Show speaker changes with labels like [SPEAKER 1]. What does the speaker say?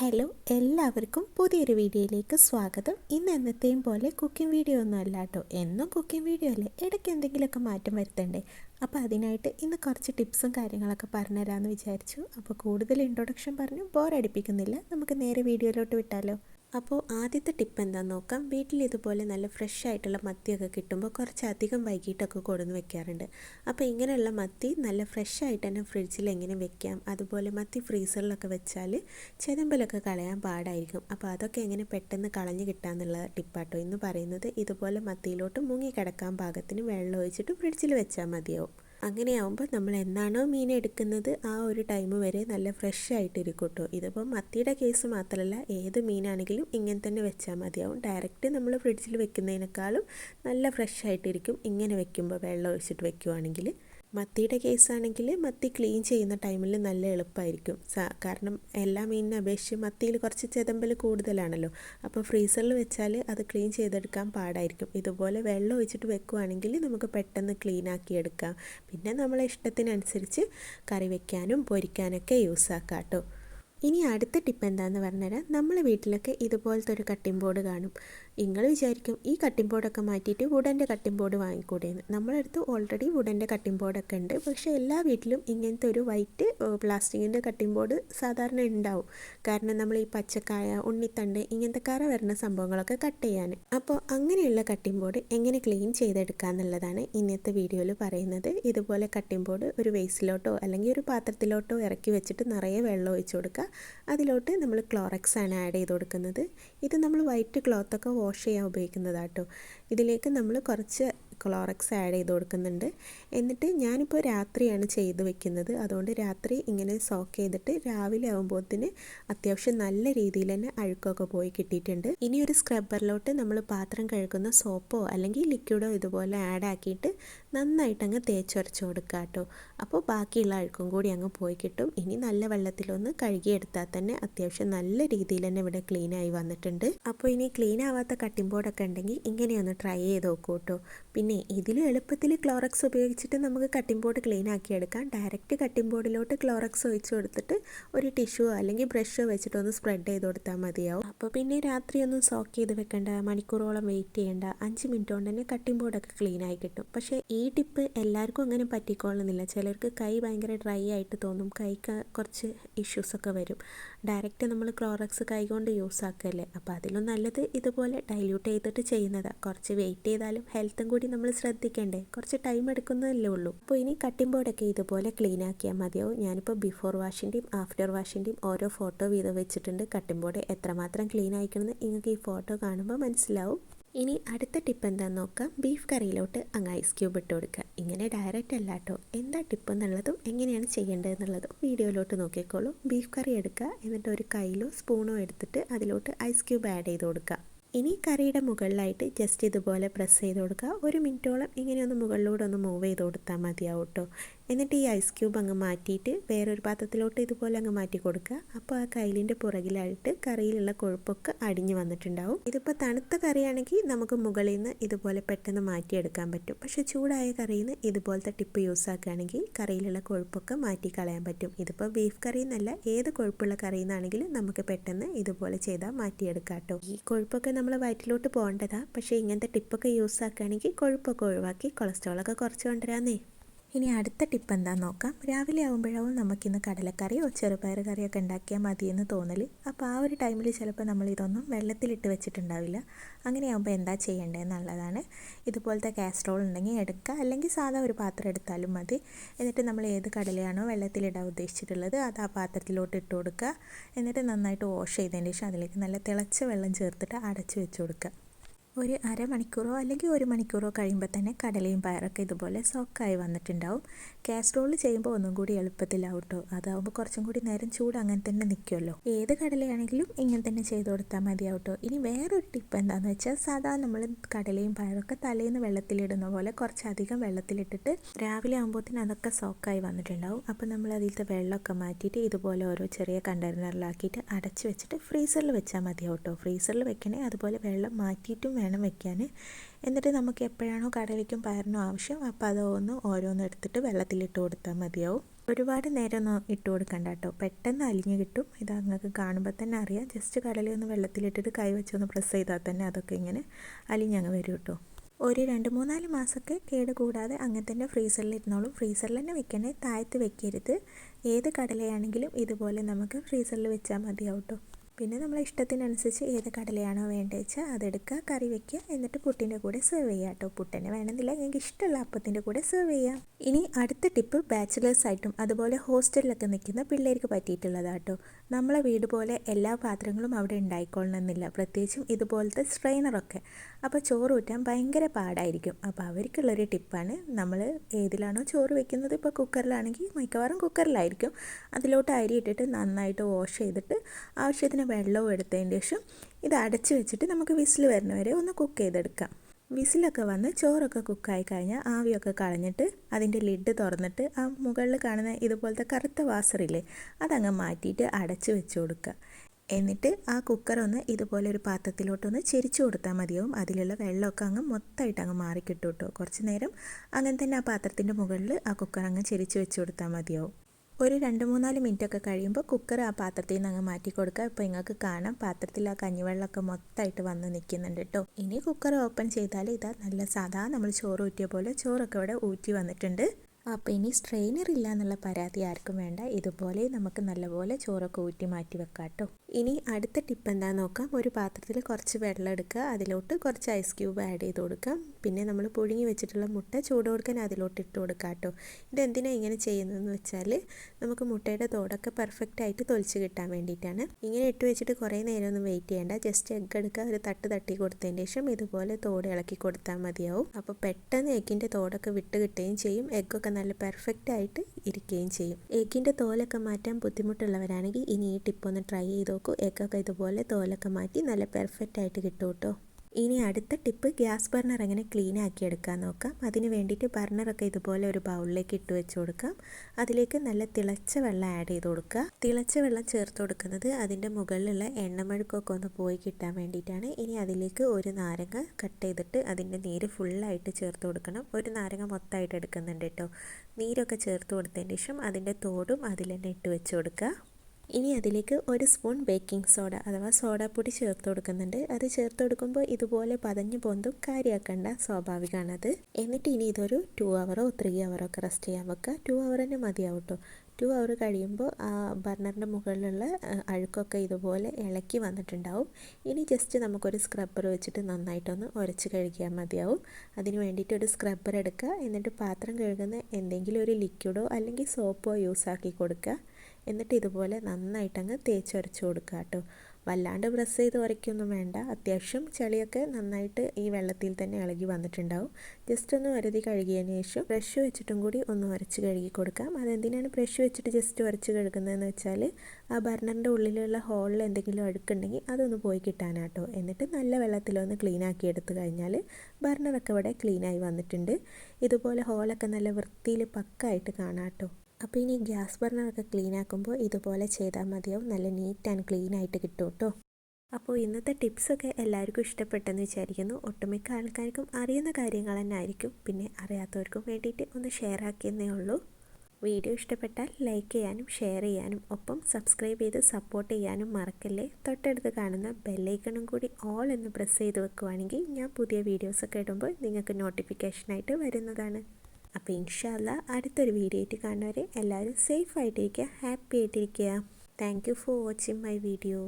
[SPEAKER 1] Hello എല്ലാവർക്കും പുതിയൊരു വീഡിയോയിലേക്ക് സ്വാഗതം. ഇന്ന് എന്നത്തെയും പോലെ കുക്കിംഗ് വീഡിയോ ഒന്നും അല്ല കേട്ടോ. എന്നും കുക്കിംഗ് വീഡിയോ അല്ലേ? ഇടയ്ക്ക് എന്തെങ്കിലുമൊക്കെ മാറ്റം വരുത്തണ്ടേ? അപ്പോൾ അതിനായിട്ട് ഇന്ന് കുറച്ച് ടിപ്സും കാര്യങ്ങളൊക്കെ പറഞ്ഞുതരാമെന്ന് വിചാരിച്ചു. അപ്പോൾ കൂടുതൽ ഇൻട്രൊഡക്ഷൻ പറഞ്ഞു ബോറടിപ്പിക്കുന്നില്ല നമുക്ക് നേരെ വീഡിയോയിലോട്ട് വിട്ടാലോ? അപ്പോൾ ആദ്യത്തെ ടിപ്പ് എന്താണെന്ന് നോക്കാം. വീട്ടിൽ ഇതുപോലെ നല്ല ഫ്രഷ് ആയിട്ടുള്ള മത്തിയൊക്കെ കിട്ടുമ്പോൾ കുറച്ചധികം വൈകിട്ടൊക്കെ കൊടുന്ന് വെക്കാറുണ്ട്. അപ്പോൾ ഇങ്ങനെയുള്ള മത്തി നല്ല ഫ്രഷ് ആയിട്ട് തന്നെ ഫ്രിഡ്ജിൽ എങ്ങനെ വെക്കാം? അതുപോലെ മത്തി ഫ്രീസറിലൊക്കെ വെച്ചാൽ ചെതമ്പലൊക്കെ കളയാൻ പാടായിരിക്കും. അപ്പോൾ അതൊക്കെ എങ്ങനെ പെട്ടെന്ന് കളഞ്ഞ് കിട്ടാമെന്നുള്ള ടിപ്പാട്ടോ എന്ന് പറയുന്നത് ഇതുപോലെ മത്തിയിലോട്ട് മുങ്ങി കിടക്കാൻ പാകത്തിന് വെള്ളം ഒഴിച്ചിട്ട് ഫ്രിഡ്ജിൽ വെച്ചാൽ മതിയാവും. അങ്ങനെയാവുമ്പോൾ നമ്മൾ എന്നാണോ മീൻ എടുക്കുന്നത് ആ ഒരു ടൈം വരെ നല്ല ഫ്രഷ് ആയിട്ടിരിക്കും കേട്ടോ ഇതിപ്പോൾ മത്തിയുടെ കേസ് മാത്രമല്ല ഏത് മീനാണെങ്കിലും ഇങ്ങനെ തന്നെ വെച്ചാൽ മതിയാവും. ഡയറക്റ്റ് നമ്മൾ ഫ്രിഡ്ജിൽ വെക്കുന്നതിനേക്കാളും നല്ല ഫ്രഷ് ആയിട്ടിരിക്കും ഇങ്ങനെ വെക്കുമ്പോൾ വെള്ളം ഒഴിച്ചിട്ട് വെക്കുവാണെങ്കിൽ മത്തിയുടെ കേസാണെങ്കിൽ മത്തി ക്ലീൻ ചെയ്യുന്ന ടൈമിൽ നല്ല എളുപ്പമായിരിക്കും കാരണം എല്ലാ മീനിനെ അപേക്ഷിച്ച് മത്തിയിൽ കുറച്ച് ചെതമ്പൽ കൂടുതലാണല്ലോ. അപ്പോൾ ഫ്രീസറിൽ വെച്ചാൽ അത് ക്ലീൻ ചെയ്തെടുക്കാൻ പാടായിരിക്കും. ഇതുപോലെ വെള്ളം ഒഴിച്ചിട്ട് വെക്കുവാണെങ്കിൽ നമുക്ക് പെട്ടെന്ന് ക്ലീൻ ആക്കി എടുക്കാം. പിന്നെ നമ്മളെ ഇഷ്ടത്തിനനുസരിച്ച് കറി വെക്കാനും പൊരിക്കാനൊക്കെ യൂസ് ആക്കാം കേട്ടോ ഇനി അടുത്ത ടിപ്പ് എന്താണെന്ന് പറഞ്ഞുതരാം. നമ്മളെ വീട്ടിലൊക്കെ ഇതുപോലത്തെ ഒരു കട്ടിംഗ് ബോർഡ് കാണും. നിങ്ങൾ വിചാരിക്കും ഈ കട്ടിംഗ് ബോർഡൊക്കെ മാറ്റിയിട്ട് വുഡന്റെ കട്ടിംഗ് ബോർഡ് വാങ്ങിക്കൂടെയെന്ന് നമ്മളടുത്ത് ഓൾറെഡി വുഡന്റെ കട്ടിംഗ് ബോർഡൊക്കെ ഉണ്ട്. പക്ഷേ എല്ലാ വീട്ടിലും ഇങ്ങനത്തെ ഒരു വൈറ്റ് പ്ലാസ്റ്റിക്കിന്റെ കട്ടിംഗ് ബോർഡ് സാധാരണ ഉണ്ടാവും കാരണം നമ്മൾ ഈ പച്ചക്കായ ഉണ്ണിത്തണ്ട് ഇങ്ങനത്തെ കറ വരുന്ന സംഭവങ്ങളൊക്കെ കട്ട് ചെയ്യാൻ അപ്പോൾ അങ്ങനെയുള്ള കട്ടിംഗ് ബോർഡ് എങ്ങനെ ക്ലീൻ ചെയ്തെടുക്കുക എന്നുള്ളതാണ് ഇന്നത്തെ വീഡിയോയിൽ പറയുന്നത്. ഇതുപോലെ കട്ടിംഗ് ബോർഡ് ഒരു വേസിലോട്ടോ അല്ലെങ്കിൽ ഒരു പാത്രത്തിലോട്ടോ ഇറക്കി വെച്ചിട്ട് നിറയെ വെള്ളം ഒഴിച്ചു കൊടുക്കുക. അതിലോട്ട് നമ്മൾ ക്ലോറക്സ് ആണ് ആഡ് ചെയ്ത് കൊടുക്കുന്നത്. ഇത് നമ്മൾ വൈറ്റ് ക്ലോത്തൊക്കെ ചെയ്യാൻ ഉപയോഗിക്കുന്നതാട്ടോ. ഇതിലേക്ക് നമ്മൾ കുറച്ച് ക്ലോറക്സ് ആഡ് ചെയ്ത് കൊടുക്കുന്നുണ്ട്. എന്നിട്ട് ഞാനിപ്പോൾ രാത്രിയാണ് ചെയ്ത് വെക്കുന്നത്. അതുകൊണ്ട് രാത്രി ഇങ്ങനെ സോക്ക് ചെയ്തിട്ട് രാവിലെ ആകുമ്പോഴത്തിന് അത്യാവശ്യം നല്ല രീതിയിൽ തന്നെ അഴുക്കൊക്കെ പോയി കിട്ടിയിട്ടുണ്ട്. ഇനി ഒരു സ്ക്രബ്ബറിലോട്ട് നമ്മൾ പാത്രം കഴുകുന്ന സോപ്പോ അല്ലെങ്കിൽ ലിക്വിഡോ ഇതുപോലെ ആഡ് ആക്കിയിട്ട് നന്നായിട്ട് അങ്ങ് തേച്ചുരച്ച് കൊടുക്കുക കേട്ടോ അപ്പോൾ ബാക്കിയുള്ള അഴുക്കും കൂടി അങ്ങ് പോയി കിട്ടും. ഇനി നല്ല വെള്ളത്തിലൊന്ന് കഴുകിയെടുത്താൽ തന്നെ അത്യാവശ്യം നല്ല രീതിയിൽ തന്നെ ഇവിടെ ക്ലീൻ ആയി വന്നിട്ടുണ്ട്. അപ്പോൾ ഇനി ക്ലീൻ ആവാത്ത കട്ടിംഗ് ബോർഡൊക്കെ ഉണ്ടെങ്കിൽ ഇങ്ങനെയൊന്ന് ട്രൈ ചെയ്ത് നോക്കൂ കേട്ടോ. പിന്നെ ഇതിലും എളുപ്പത്തിൽ ക്ലോറക്സ് ഉപയോഗിച്ചിട്ട് നമുക്ക് കട്ടിംഗ് ബോർഡ് ക്ലീൻ ആക്കി എടുക്കാം. ഡയറക്റ്റ് കട്ടിംഗ് ബോർഡിലോട്ട് ക്ലോറക്സ് ഒഴിച്ച് കൊടുത്തിട്ട് ഒരു ടിഷ്യൂ അല്ലെങ്കിൽ ബ്രഷോ വെച്ചിട്ട് ഒന്ന് സ്പ്രെഡ് ചെയ്ത് കൊടുത്താൽ മതിയാവും. അപ്പോൾ പിന്നെ രാത്രി ഒന്നും സോക്ക് ചെയ്ത് വെക്കേണ്ട. മണിക്കൂറോളം വെയിറ്റ് ചെയ്യേണ്ട. അഞ്ച് മിനിറ്റ് കൊണ്ട് തന്നെ കട്ടിംഗ് ബോർഡൊക്കെ ക്ലീൻ ആയി കിട്ടും. പക്ഷേ ഈ ടിപ്പ് എല്ലാവർക്കും അങ്ങനെ പറ്റിക്കൊള്ളുന്നില്ല ചിലർക്ക് കൈ ഭയങ്കര ഡ്രൈ ആയിട്ട് തോന്നും. കൈക്ക് കുറച്ച് ഇഷ്യൂസൊക്കെ വരും. ഡയറക്റ്റ് നമ്മൾ ക്ലോറക്സ് കൈ കൊണ്ട് യൂസ് ആക്കല്ലേ? അപ്പോൾ അതിലും നല്ലത് ഇതുപോലെ ഡൈല്യൂട്ട് ചെയ്തിട്ട് ചെയ്യുന്നതാണ് കുറച്ച് വെയിറ്റ് ചെയ്താലും ഹെൽത്തും കൂടി നമ്മൾ ശ്രദ്ധിക്കേണ്ടേ? കുറച്ച് ടൈം എടുക്കുന്നതല്ലേ ഉള്ളൂ. അപ്പോൾ ഇനി കട്ടിംഗ് ബോർഡൊക്കെ ഇതുപോലെ ക്ലീൻ ആക്കിയാൽ മതിയാവും. ഞാനിപ്പോൾ ബിഫോർ വാഷിന്റെയും ആഫ്റ്റർ വാഷിന്റെയും ഓരോ ഫോട്ടോ വീതം വെച്ചിട്ടുണ്ട്. കട്ടിംഗ് ബോർഡ് എത്രമാത്രം ക്ലീൻ ആയിക്കണമെന്ന് നിങ്ങൾക്ക് ഈ ഫോട്ടോ കാണുമ്പോൾ മനസ്സിലാവും. ഇനി അടുത്ത ടിപ്പ് എന്താണെന്ന് നോക്കാം. ബീഫ് കറിയിലോട്ട് അങ്ങ് ഐസ് ക്യൂബ് ഇട്ട് കൊടുക്കുക. ഇങ്ങനെ ഡയറക്റ്റ് അല്ല കേട്ടോ എന്താ ടിപ്പ് എന്നുള്ളതും എങ്ങനെയാണ് ചെയ്യേണ്ടത് എന്നുള്ളതും വീഡിയോയിലോട്ട് നോക്കിക്കോളൂ. ബീഫ് കറി എടുക്കുക. എന്നിട്ട് ഒരു കയ്യിലോ സ്പൂണോ എടുത്തിട്ട് അതിലോട്ട് ഐസ് ക്യൂബ് ആഡ് ചെയ്ത് കൊടുക്കുക. ഇനി കറിയുടെ മുകളിലായിട്ട് ജസ്റ്റ് ഇതുപോലെ പ്രസ് ചെയ്ത് കൊടുക്കുക. ഒരു മിനിറ്റോളം ഇങ്ങനെ ഒന്ന് മുകളിലൂടെ ഒന്ന് മൂവ് ചെയ്ത് കൊടുത്താൽ മതിയാവും കേട്ടോ എന്നിട്ട് ഈ ഐസ് ക്യൂബ് അങ്ങ് മാറ്റിയിട്ട് വേറൊരു പാത്രത്തിലോട്ട് ഇതുപോലെ അങ്ങ് മാറ്റി കൊടുക്കുക. അപ്പോൾ ആ കയ്യിലിന്റെ പുറകിലായിട്ട് കറിയിലുള്ള കൊഴുപ്പൊക്കെ അടിഞ്ഞു വന്നിട്ടുണ്ടാവും. ഇതിപ്പോൾ തണുത്ത കറിയാണെങ്കിൽ നമുക്ക് മുകളിൽ നിന്ന് ഇതുപോലെ പെട്ടെന്ന് മാറ്റിയെടുക്കാൻ പറ്റും. പക്ഷേ ചൂടായ കറിയിൽ നിന്ന് ഇതുപോലത്തെ ടിപ്പ് യൂസ് ആക്കുകയാണെങ്കിൽ കറിയിലുള്ള കൊഴുപ്പൊക്കെ മാറ്റി കളയാൻ പറ്റും. ഇതിപ്പോൾ ബീഫ് കറി എന്നല്ല ഏത് കൊഴുപ്പുള്ള കറിയിൽ നിന്നാണെങ്കിലും നമുക്ക് പെട്ടെന്ന് ഇതുപോലെ ചെയ്താൽ മാറ്റിയെടുക്കാം കേട്ടോ. ഈ കൊഴുപ്പൊക്കെ നമ്മൾ വയറ്റിലോട്ട് പോകേണ്ടതാണ്. പക്ഷേ ഇങ്ങനത്തെ ടിപ്പൊക്കെ യൂസ് ആക്കുകയാണെങ്കിൽ കൊഴുപ്പൊക്കെ ഒഴിവാക്കി കൊളസ്ട്രോളൊക്കെ കുറച്ച് കൊണ്ടുവരാന്നേ ഇനി അടുത്ത ടിപ്പ് എന്താണെന്ന് നോക്കാം. രാവിലെ ആകുമ്പോഴാവും നമുക്കിന്ന് കടലക്കറിയോ ചെറുപയർ കറിയൊക്കെ ഉണ്ടാക്കിയാൽ മതിയെന്ന് തോന്നൽ അപ്പോൾ ആ ഒരു ടൈമിൽ ചിലപ്പോൾ നമ്മൾ ഇതൊന്നും വെള്ളത്തിലിട്ട് വെച്ചിട്ടുണ്ടാവില്ല. അങ്ങനെയാകുമ്പോൾ എന്താ ചെയ്യേണ്ടതെന്നുള്ളതാണ് ഇതുപോലത്തെ കാസ്ട്രോൾ ഉണ്ടെങ്കിൽ എടുക്കുക. അല്ലെങ്കിൽ സാധാ ഒരു പാത്രം എടുത്താലും മതി. എന്നിട്ട് നമ്മൾ ഏത് കടലയാണോ വെള്ളത്തിലിടാൻ ഉദ്ദേശിച്ചിട്ടുള്ളത് അത് ആ പാത്രത്തിലോട്ട് ഇട്ട് കൊടുക്കുക. എന്നിട്ട് നന്നായിട്ട് വാഷ് ചെയ്തതിന് ശേഷം അതിലേക്ക് നല്ല തിളച്ച വെള്ളം ചേർത്തിട്ട് അടച്ചു വെച്ച് കൊടുക്കുക. ഒരു അരമണിക്കൂറോ അല്ലെങ്കിൽ ഒരു മണിക്കൂറോ കഴിയുമ്പോൾ തന്നെ കടലയും പയറൊക്കെ ഇതുപോലെ സോക്കായി വന്നിട്ടുണ്ടാവും. കാസ്ട്രോൾ ചെയ്യുമ്പോൾ ഒന്നും കൂടി എളുപ്പത്തിലാവും കേട്ടോ അതാവുമ്പോൾ കുറച്ചും കൂടി നേരം ചൂട് അങ്ങനെ തന്നെ നിൽക്കുമല്ലോ ഏത് കടലയാണെങ്കിലും ഇങ്ങനെ തന്നെ ചെയ്ത് കൊടുത്താൽ മതിയാവും കേട്ടോ ഇനി വേറൊരു ടിപ്പ് എന്താണെന്ന് വെച്ചാൽ സാധാ നമ്മൾ കടലയും പയറൊക്കെ തലേന്ന് വെള്ളത്തിലിടുന്ന പോലെ കുറച്ചധികം വെള്ളത്തിലിട്ടിട്ട് രാവിലെ ആകുമ്പോഴത്തേന് അതൊക്കെ സോക്കായി വന്നിട്ടുണ്ടാവും. അപ്പോൾ നമ്മൾ അതിലത്തെ വെള്ളമൊക്കെ മാറ്റിയിട്ട് ഇതുപോലെ ഓരോ ചെറിയ കണ്ടെയ്നറിലാക്കിയിട്ട് അടച്ച് വെച്ചിട്ട് ഫ്രീസറിൽ വെച്ചാൽ മതിയാവും കേട്ടോ ഫ്രീസറിൽ വെക്കണേ അതുപോലെ വെള്ളം മാറ്റിയിട്ടും വെക്കാൻ. എന്നിട്ട് നമുക്ക് എപ്പോഴാണോ കടലയ്ക്കും പയറിനും ആവശ്യം അപ്പോൾ അതൊന്ന് ഓരോന്ന് എടുത്തിട്ട് വെള്ളത്തിലിട്ട് കൊടുത്താൽ മതിയാവും. ഒരുപാട് നേരം ഒന്നും ഇട്ട് കൊടുക്കണ്ട കേട്ടോ. പെട്ടെന്ന് അലിഞ്ഞ് കിട്ടും. ഇത് അങ്ങക്ക് കാണുമ്പോൾ തന്നെ അറിയാം. ജസ്റ്റ് കടലയൊന്ന് വെള്ളത്തിലിട്ടിട്ട് കൈ വെച്ചൊന്ന് പ്രസ് ചെയ്താൽ തന്നെ അതൊക്കെ ഇങ്ങനെ അലിഞ്ഞങ്ങ് വരും കേട്ടോ. ഒരു രണ്ട് മൂന്നാൽ മാസമൊക്കെ കേട് കൂടാതെ അങ്ങനെ തന്നെ ഫ്രീസറിൽ ഇരുന്നോളും. ഫ്രീസറിൽ തന്നെ വെക്കണേ. താഴത്ത് വെക്കരുത്. ഏത് കടലയാണെങ്കിലും ഇതുപോലെ നമുക്ക് ഫ്രീസറിൽ വെച്ചാൽ മതിയാവും കേട്ടോ. പിന്നെ നമ്മളെ ഇഷ്ടത്തിനനുസരിച്ച് ഏത് കടലയാണോ വേണ്ടത് വെച്ചാൽ അതെടുക്കുക കറി വെക്കുക എന്നിട്ട് പുട്ടിന്റെ കൂടെ സെർവ് ചെയ്യുക കേട്ടോ. പുട്ടിനെ വേണമെന്നില്ല ഞങ്ങൾക്ക് ഇഷ്ടമുള്ള അപ്പത്തിന്റെ കൂടെ സെർവ് ചെയ്യാം. ഇനി അടുത്ത ടിപ്പ് ബാച്ചിലേഴ്സ് ആയിട്ടും അതുപോലെ ഹോസ്റ്റലിലൊക്കെ നിൽക്കുന്ന പിള്ളേർക്ക് പറ്റിയിട്ടുള്ളതാട്ടോ നമ്മളെ വീട് പോലെ എല്ലാ പാത്രങ്ങളും അവിടെ ഉണ്ടായിക്കൊള്ളണമെന്നില്ല. പ്രത്യേകിച്ചും ഇതുപോലത്തെ സ്ട്രെയിനറൊക്കെ അപ്പോൾ ചോറ് ഊറ്റാൻ ഭയങ്കര പാടായിരിക്കും. അപ്പോൾ അവർക്കുള്ളൊരു ടിപ്പാണ് നമ്മൾ ഏതിലാണോ ചോറ് വെക്കുന്നത്. ഇപ്പോൾ കുക്കറിലാണെങ്കിൽ മിക്കവാറും കുക്കറിലായിരിക്കും അതിലോട്ട് അരി ഇട്ടിട്ട് നന്നായിട്ട് വാഷ് ചെയ്തിട്ട് ആവശ്യത്തിന് വെള്ളവും എടുത്തതിന് ശേഷം ഇത് അടച്ച് വെച്ചിട്ട് നമുക്ക് വിസിൽ വരുന്ന വരെ ഒന്ന് കുക്ക് ചെയ്തെടുക്കാം. വിസിലൊക്കെ വന്ന് ചോറൊക്കെ കുക്കായി കഴിഞ്ഞാൽ ആവിയൊക്കെ കളഞ്ഞിട്ട് അതിന്റെ ലിഡ് തുറന്നിട്ട് ആ മുകളിൽ കാണുന്ന ഇതുപോലത്തെ കറുത്ത വാസറില്ലേ അതങ്ങ് മാറ്റിയിട്ട് അടച്ച് വെച്ച് കൊടുക്കുക. എന്നിട്ട് ആ കുക്കർ ഒന്ന് ഇതുപോലെ ഒരു പാത്രത്തിലോട്ടൊന്ന് ചെരിച്ചു കൊടുത്താൽ മതിയാവും. അതിലുള്ള വെള്ളമൊക്കെ അങ്ങ് മൊത്തമായിട്ട് അങ്ങ് മാറിക്കിട്ടും കേട്ടോ. കുറച്ച് നേരം അങ്ങനെ തന്നെ ആ പാത്രത്തിന്റെ മുകളിൽ ആ കുക്കർ അങ്ങ് ചെരിച്ച് വെച്ച് കൊടുത്താൽ മതിയാവും. ഒരു രണ്ട് മൂന്നാൽ മിനിറ്റ് ഒക്കെ കഴിയുമ്പോൾ കുക്കർ ആ പാത്രത്തിൽ നിന്ന് അങ്ങ് മാറ്റി കൊടുക്കുക. ഇപ്പോൾ നിങ്ങൾക്ക് കാണാം പാത്രത്തിൽ ആ കഞ്ഞിവെള്ളമൊക്കെ മൊത്തമായിട്ട് വന്ന് നിൽക്കുന്നുണ്ട് കേട്ടോ. ഇനി കുക്കർ ഓപ്പൺ ചെയ്താൽ ഇതാ നല്ല സാധാ നമ്മൾ ചോറ് ഊറ്റിയ പോലെ ചോറൊക്കെ ഇവിടെ ഊറ്റി വന്നിട്ടുണ്ട്. അപ്പോൾ ഇനി സ്ട്രെയിനർ ഇല്ല എന്നുള്ള പരാതി ആർക്കും വേണ്ട. ഇതുപോലെ നമുക്ക് നല്ലപോലെ ചോറൊക്കെ ഊറ്റി മാറ്റി വെക്കാം കേട്ടോ. ഇനി അടുത്ത ടിപ്പ് എന്താണെന്ന് നോക്കാം. ഒരു പാത്രത്തിൽ കുറച്ച് വെള്ളം എടുക്കുക. അതിലോട്ട് കുറച്ച് ഐസ് ക്യൂബ് ആഡ് ചെയ്ത് കൊടുക്കാം. പിന്നെ നമ്മൾ പുഴുങ്ങി വെച്ചിട്ടുള്ള മുട്ട ചൂട് കൊടുക്കാൻ അതിലോട്ട് ഇട്ട് കൊടുക്കാം കേട്ടോ. ഇതെന്തിനാണ് ഇങ്ങനെ ചെയ്യുന്നതെന്ന് വെച്ചാൽ നമുക്ക് മുട്ടയുടെ തോടൊക്കെ പെർഫെക്റ്റ് ആയിട്ട് തൊലിച്ച് കിട്ടാൻ വേണ്ടിയിട്ടാണ്. ഇങ്ങനെ ഇട്ട് വെച്ചിട്ട് കുറേ നേരമൊന്നും വെയിറ്റ് ചെയ്യേണ്ട. ജസ്റ്റ് എഗ്ഗ് എടുക്കുക. ഒരു തട്ട് തട്ടി കൊടുത്തതിന് ശേഷം ഇതുപോലെ തോട് ഇളക്കി കൊടുത്താൽ മതിയാവും. അപ്പോൾ പെട്ടെന്ന് എഗ്ഗിന്റെ തോടൊക്കെ വിട്ട് കിട്ടുകയും ചെയ്യും. എഗ്ഗൊക്കെ നല്ല പെർഫെക്റ്റ് ആയിട്ട് ഇരിക്കുകയും ചെയ്യും. എഗ്ഗിന്റെ തോലൊക്കെ മാറ്റാൻ ബുദ്ധിമുട്ടുള്ളവരാണെങ്കിൽ ഇനി ഈ ടിപ്പ് ഒന്ന് ട്രൈ ചെയ്ത് നോക്കൂ. എഗ്ഗൊക്കെ ഇതുപോലെ തോലൊക്കെ മാറ്റി നല്ല പെർഫെക്റ്റ് ആയിട്ട് കിട്ടും കേട്ടോ. ഇനി അടുത്ത ടിപ്പ് ഗ്യാസ് ബർണർ എങ്ങനെ ക്ലീൻ ആക്കി എടുക്കാൻ നോക്കാം. അതിന് വേണ്ടിയിട്ട് ബർണറൊക്കെ ഇതുപോലെ ഒരു ബൗളിലേക്ക് ഇട്ട് വെച്ച് കൊടുക്കാം. അതിലേക്ക് നല്ല തിളച്ച വെള്ളം ആഡ് ചെയ്ത് കൊടുക്കുക. തിളച്ച വെള്ളം ചേർത്ത് കൊടുക്കുന്നത് അതിന്റെ മുകളിലുള്ള എണ്ണമഴുക്കൊക്കെ ഒന്ന് പോയി കിട്ടാൻ വേണ്ടിയിട്ടാണ്. ഇനി അതിലേക്ക് ഒരു നാരങ്ങ കട്ട് ചെയ്തിട്ട് അതിന്റെ നീര് ഫുള്ളായിട്ട് ചേർത്ത് കൊടുക്കണം. ഒരു നാരങ്ങ മൊത്തമായിട്ട് എടുക്കുന്നുണ്ട് കേട്ടോ. നീരൊക്കെ ചേർത്ത് കൊടുത്തതിന് ശേഷം അതിന്റെ തോടും അതിൽ തന്നെ ഇട്ട് വെച്ച് കൊടുക്കുക. ഇനി അതിലേക്ക് ഒരു സ്പൂൺ ബേക്കിംഗ് സോഡ അഥവാ സോഡാപ്പൊടി ചേർത്ത് കൊടുക്കുന്നുണ്ട്. അത് ചേർത്ത് കൊടുക്കുമ്പോൾ ഇതുപോലെ പതഞ്ഞു പോകുന്നതും കാര്യമാക്കേണ്ട സ്വാഭാവികമാണത് എന്നിട്ട് ഇനി ഇതൊരു ടു അവറോ ത്രീ അവറോ ഒക്കെ റെസ്റ്റ് ചെയ്യാൻ വെക്കുക ടു അവർ തന്നെ മതിയാവും ടു അവർ കഴിയുമ്പോൾ ആ ബർണറിന്റെ മുകളിലുള്ള അഴുക്കൊക്കെ ഇതുപോലെ ഇളക്കി വന്നിട്ടുണ്ടാവും. ഇനി ജസ്റ്റ് നമുക്കൊരു സ്ക്രബ്ബർ വെച്ചിട്ട് നന്നായിട്ടൊന്ന് ഉരച്ച് കഴുകിയാൽ മതിയാവും. അതിന് വേണ്ടിയിട്ട് ഒരു സ്ക്രബ്ബർ എടുക്കുക എന്നിട്ട് പാത്രം കഴുകുന്ന എന്തെങ്കിലും ഒരു ലിക്വിഡോ അല്ലെങ്കിൽ സോപ്പോ യൂസ് ആക്കി കൊടുക്കുക എന്നിട്ട് ഇതുപോലെ നന്നായിട്ടങ്ങ് തേച്ചൊരച്ച് കൊടുക്കുക കേട്ടോ. വല്ലാണ്ട് പ്രസ് ചെയ്ത് ഉരയ്ക്കൊന്നും വേണ്ട. അത്യാവശ്യം ചെളിയൊക്കെ നന്നായിട്ട് ഈ വെള്ളത്തിൽ തന്നെ ഇളകി വന്നിട്ടുണ്ടാവും. ജസ്റ്റ് ഒന്ന് വരുതി കഴുകിയതിന് ശേഷം ബ്രഷ് വെച്ചിട്ടും കൂടി ഒന്ന് ഉരച്ച് കഴുകി കൊടുക്കാം. അതെന്തിനാണ് ബ്രഷ് വെച്ചിട്ട് ജസ്റ്റ് ഉരച്ച് കഴുകുന്നതെന്ന് വെച്ചാൽ ആ ബർണറിന്റെ ഉള്ളിലുള്ള ഹോളിൽ എന്തെങ്കിലും അഴുക്കുണ്ടെങ്കിൽ അതൊന്ന് പോയി കിട്ടാനാട്ടോ എന്നിട്ട് നല്ല വെള്ളത്തിലൊന്ന് ക്ലീൻ ആക്കി എടുത്തു കഴിഞ്ഞാൽ ബർണറൊക്കെ ഇവിടെ ക്ലീനായി വന്നിട്ടുണ്ട്. ഇതുപോലെ ഹോളൊക്കെ നല്ല വൃത്തിയിൽ പക്കായിട്ട് കാണാം അപ്പോൾ ഇനി ഗ്യാസ് ബർണറൊക്കെ ക്ലീൻ ആക്കുമ്പോൾ ഇതുപോലെ ചെയ്താൽ മതിയാവും. നല്ല നീറ്റ് ആൻഡ് ക്ലീൻ ആയിട്ട് കിട്ടും കേട്ടോ അപ്പോൾ ഇന്നത്തെ ടിപ്സൊക്കെ എല്ലാവർക്കും ഇഷ്ടപ്പെട്ടെന്ന് വിചാരിക്കുന്നു. ഒട്ടുമിക്ക ആൾക്കാർക്കും അറിയുന്ന കാര്യങ്ങൾ തന്നെ ആയിരിക്കും പിന്നെ അറിയാത്തവർക്കും വേണ്ടിയിട്ട് ഒന്ന് ഷെയർ ആക്കിയെന്നേ ഉള്ളൂ. വീഡിയോ ഇഷ്ടപ്പെട്ടാൽ ലൈക്ക് ചെയ്യാനും ഷെയർ ചെയ്യാനും ഒപ്പം സബ്സ്ക്രൈബ് ചെയ്ത് സപ്പോർട്ട് ചെയ്യാനും മറക്കല്ലേ? തൊട്ടടുത്ത് കാണുന്ന ബെല്ലൈക്കണും കൂടി ഓൾ എന്ന് പ്രസ് ചെയ്ത് വെക്കുവാണെങ്കിൽ ഞാൻ പുതിയ വീഡിയോസൊക്കെ ഇടുമ്പോൾ നിങ്ങൾക്ക് നോട്ടിഫിക്കേഷനായിട്ട് വരുന്നതാണ്. അപ്പോൾ ഇൻഷാല്ല അടുത്തൊരു വീഡിയോ ആയിട്ട് കാണുന്നവരെ എല്ലാവരും സേഫ് ആയിട്ടിരിക്കുക ഹാപ്പി ആയിട്ടിരിക്കുക thank you for watching my video